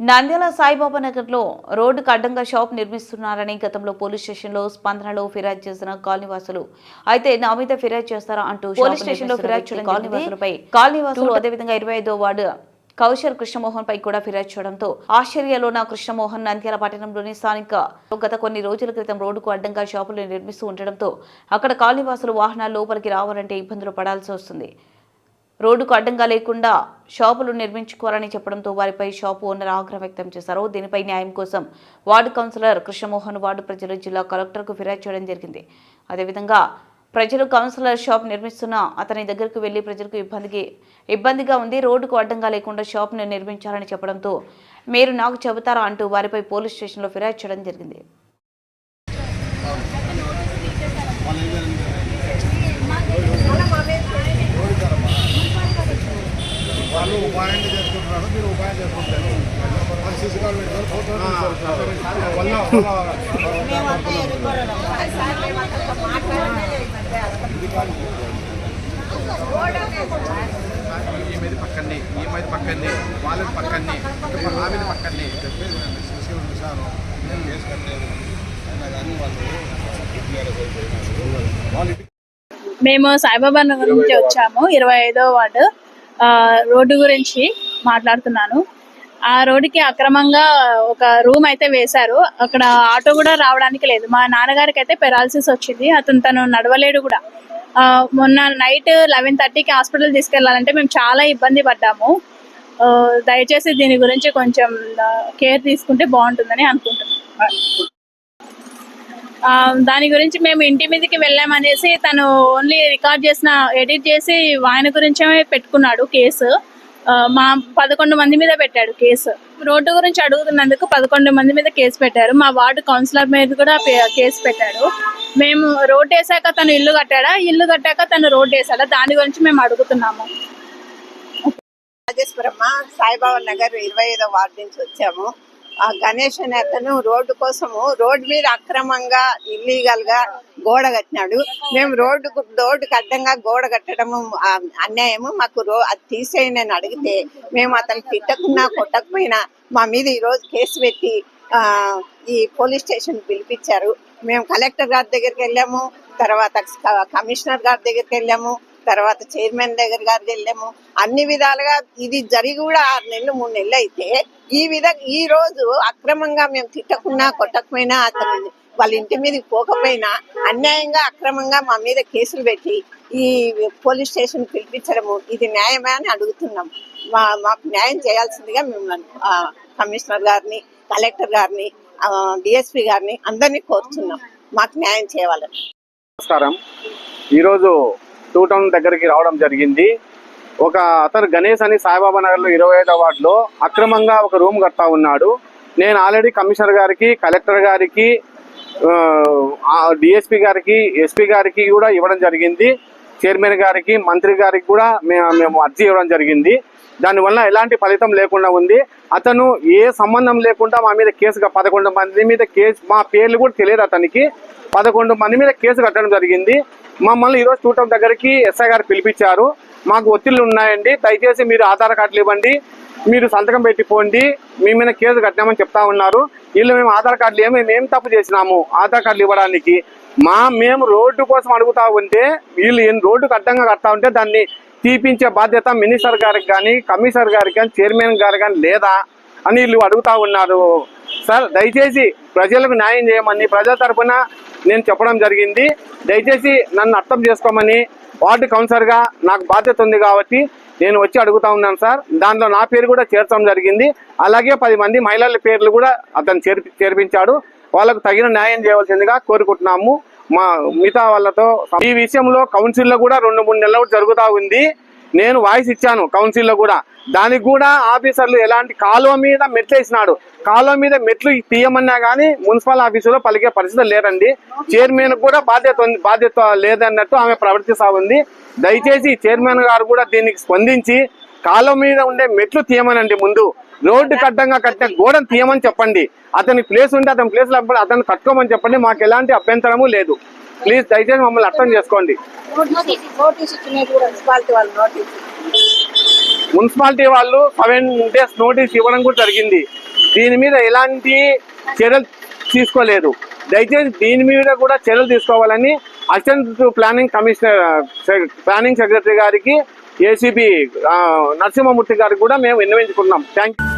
నంద్యాల సాయిబాబా నగర్లో రోడ్డుకు అడ్డంగా షాప్ నిర్మిస్తున్నారని గతంలో పోలీస్ స్టేషన్లో స్పందనలో ఫిర్యాదు చేసిన కాలనీవాసులు. అయితే నా మీద ఫిర్యాదు చేస్తారా అంటూ పోలీస్ స్టేషన్లో ఫిర్యాదు చేయడం కాలనీవాసులపై కాలనీవాసులు అదేవిధంగా ఇరవై ఐదో వార్డు కౌశర్ కృష్ణమోహన్ పై కూడా ఫిర్యాదు చేయడంతో ఆశ్చర్యలో నా కృష్ణమోహన్ నంద్యాల పట్టణంలోని స్థానిక గత కొన్ని రోజుల క్రితం రోడ్డుకు అడ్డంగా షాపులు నిర్మిస్తూ ఉండడంతో అక్కడ కాలనీవాసులు వాహనాలు లోపలికి రావాలంటే ఇబ్బందులు పడాల్సి వస్తుంది. రోడ్డుకు అడ్డంగా లేకుండా షాపులు నిర్మించుకోవాలని చెప్పడంతో వారిపై షాపు ఓనర్ ఆగ్రహం వ్యక్తం చేశారు. దీనిపై న్యాయం కోసం వార్డు కౌన్సిలర్ కృష్ణమోహన్ వార్డు ప్రజలు జిల్లా కలెక్టర్కు ఫిర్యాదు చేయడం జరిగింది. అదేవిధంగా ప్రజలు కౌన్సిలర్ షాప్ నిర్మిస్తున్న అతని దగ్గరకు వెళ్ళి ప్రజలకు ఇబ్బందికి ఇబ్బందిగా ఉంది. రోడ్డుకు అడ్డంగా లేకుండా షాప్ను నిర్మించాలని చెప్పడంతో మీరు నాకు చెబుతారా అంటూ వారిపై పోలీస్ స్టేషన్లో ఫిర్యాదు చేయడం జరిగింది. వాళ్ళు ఉపాయం చేసుకుంటున్నారు మీరు ఉపాయం చేసుకుంటారు. వాళ్ళు సీసీ కార్డు పెడతారు ఫోటో తీస్తారు. వల్ల ఈ మీద పక్కనే ఈ మీద పక్కనే వాళ్ళది పక్కనే ఆ మీద పక్కనే. చెప్పేది వినండి సీసీ చూశాను నేను అయినా కానీ వాళ్ళు మేము సాయిబాబా నగర్ నుంచి వచ్చాము. ఇరవై ఐదో వార్డు. రోడ్డు గురించి మాట్లాడుతున్నాను. ఆ రోడ్డుకి అక్రమంగా ఒక రూమ్ అయితే వేశారు. అక్కడ ఆటో కూడా రావడానికి లేదు. మా నాన్నగారికి అయితే పెరాలసిస్ వచ్చింది. అతను తను నడవలేడు కూడా. మొన్న నైట్ లెవెన్ థర్టీకి హాస్పిటల్ తీసుకెళ్ళాలంటే మేము చాలా ఇబ్బంది పడ్డాము. దయచేసి దీని గురించి కొంచెం కేర్ తీసుకుంటే బాగుంటుందని అనుకుంటున్నాను దాని గురించి మేము ఇంటి మీదకి వెళ్ళామనేసి తను ఓన్లీ రికార్డ్ చేసిన ఎడిట్ చేసి ఆయన గురించే పెట్టుకున్నాడు కేసు. మా పదకొండు మంది మీద పెట్టాడు కేసు. రోడ్డు గురించి అడుగుతున్నందుకు పదకొండు మంది మీద కేసు పెట్టారు. మా వార్డు కౌన్సిలర్ మీద కూడా కేసు పెట్టాడు. మేము రోడ్డు వేసాక తను ఇల్లు కట్టాడా? ఇల్లు కట్టాక తను రోడ్డు వేసాడా? దాని గురించి మేము అడుగుతున్నాము. రాజేశ్వరమ్మ సాయిబాబా నగర్ ఇరవై ఐదో వార్డు నుంచి వచ్చాము. ఆ గణేష్ అనే అతను రోడ్డు కోసము రోడ్డు మీద అక్రమంగా ఇల్లీగల్గా గోడ కట్టినాడు. మేము రోడ్డుకు రోడ్డుకు అడ్డంగా గోడ కట్టడము అన్యాయము మాకు రో అది తీసేయని అని అడిగితే మేము అతను తిట్టకున్నా కొట్టకపోయినా మా మీద ఈ రోజు కేసు పెట్టి ఈ పోలీస్ స్టేషన్ పిలిపించారు. మేము కలెక్టర్ గారి దగ్గరికి వెళ్ళాము తర్వాత కమిషనర్ గారి దగ్గరికి వెళ్ళాము తర్వాత చైర్మన్ దగ్గర గారికి వెళ్ళాము. అన్ని విధాలుగా ఇది జరిగి కూడా ఆరు నెలలు మూడు నెలలు అయితే ఈ విధంగా ఈ రోజు అక్రమంగా మేము తిట్టకున్నా కొట్టకపోయినా అతను వాళ్ళ ఇంటి మీదకి పోకపోయినా అన్యాయంగా అక్రమంగా మా మీద కేసులు పెట్టి ఈ పోలీస్ స్టేషన్ పిలిపించడము ఇది న్యాయమే అని అడుగుతున్నాం. మా మాకు న్యాయం చేయాల్సిందిగా మేము కమిషనర్ గారిని కలెక్టర్ గారిని డిఎస్పి గారిని అందరినీ కోరుతున్నాం. మాకు న్యాయం చేయాలని. నమస్కారం. ఈరోజు టూ టౌన్ దగ్గరికి రావడం జరిగింది. ఒక అతను గణేష్ అని సాయిబాబా నగర్లో ఇరవై ఐదో వార్డులో అక్రమంగా ఒక రూమ్ కడతా ఉన్నాడు. నేను ఆల్రెడీ కమిషనర్ గారికి కలెక్టర్ గారికి డిఎస్పి గారికి ఎస్పీ గారికి కూడా ఇవ్వడం జరిగింది. చైర్మన్ గారికి మంత్రి గారికి కూడా మేము మేము అర్జీ ఇవ్వడం జరిగింది. దానివల్ల ఎలాంటి ఫలితం లేకుండా ఉంది. అతను ఏ సంబంధం లేకుండా మా మీద కేసు పదకొండు మంది మీద కేసు మా పేర్లు కూడా తెలియదు అతనికి. పదకొండు మంది మీద కేసు కట్టడం జరిగింది. మమ్మల్ని ఈరోజు చూడటం దగ్గరికి ఎస్ఐ గారు పిలిపించారు. మాకు ఒత్తిళ్ళు ఉన్నాయండి. దయచేసి మీరు ఆధార్ కార్డులు ఇవ్వండి. మీరు సంతకం పెట్టిపోండి. మీ మీద కేసు కట్టినామని చెప్తా ఉన్నారు. వీళ్ళు మేము ఆధార్ కార్డులు ఏమి మేము తప్పు చేసినాము ఆధార్ కార్డులు ఇవ్వడానికి. మా మేము రోడ్డు కోసం అడుగుతా ఉంటే వీళ్ళు ఏం రోడ్డుకు అడ్డంగా కడతా ఉంటే దాన్ని తీపించే బాధ్యత మినిస్టర్ గారికి కానీ కమిషనర్ గారికి కానీ చైర్మన్ గారికి కానీ లేదా అని వీళ్ళు అడుగుతా ఉన్నారు. సార్ దయచేసి ప్రజలకు న్యాయం చేయమని ప్రజల తరఫున నేను చెప్పడం జరిగింది. దయచేసి నన్ను అర్థం చేసుకోమని వార్డు కౌన్సిలర్గా నాకు బాధ్యత ఉంది కాబట్టి నేను వచ్చి అడుగుతా ఉన్నాను సార్. దాంట్లో నా పేరు కూడా చేర్చడం జరిగింది. అలాగే పది మంది మహిళల పేర్లు కూడా అతను చేర్పి చేర్పించాడు. వాళ్ళకు తగిన న్యాయం చేయవలసిందిగా కోరుకుంటున్నాము. మా మిగతా వాళ్ళతో ఈ విషయంలో కౌన్సిల్లో కూడా రెండు మూడు నెలలు జరుగుతూ ఉంది. నేను వాయిస్ ఇచ్చాను కౌన్సిల్లో కూడా. దానికి కూడా ఆఫీసర్లు ఎలాంటి కాలువ మీద మెట్లు వేసినాడు కాలువ మీద మెట్లు తీయమన్నా కానీ మున్సిపల్ ఆఫీసులో పలికే పరిస్థితి లేరండి చైర్మన్ కూడా బాధ్యత ఉంది బాధ్యత లేదన్నట్టు ఆమె ప్రవర్తిస్తా ఉంది. దయచేసి చైర్మన్ గారు కూడా దీనికి స్పందించి కాలువ మీద ఉండే మెట్లు తీయమనండి ముందు. రోడ్డు కట్టంగా కట్టిన గోడను తీయమని చెప్పండి. అతని ప్లేస్ ఉంటే అతని ప్లేస్లో అతను కట్టుకోమని చెప్పండి. మాకు ఎలాంటి అభ్యంతరము లేదు. ప్లీజ్ దయచేసి మమ్మల్ని అర్థం చేసుకోండి. నోటీస్ కూడా మున్సిపాలిటీ వాళ్ళు సెవెన్ డేస్ నోటీస్ ఇవ్వడం కూడా జరిగింది. దీని మీద ఎలాంటి చర్యలు తీసుకోలేదు. దయచేసి దీని మీద కూడా చర్యలు తీసుకోవాలని assistant planning commissioner planning secretary గారికి ఏసీబీ నరసింహమూర్తి గారికి కూడా మేము విన్నవించుకున్నాం థ్యాంక్ యూ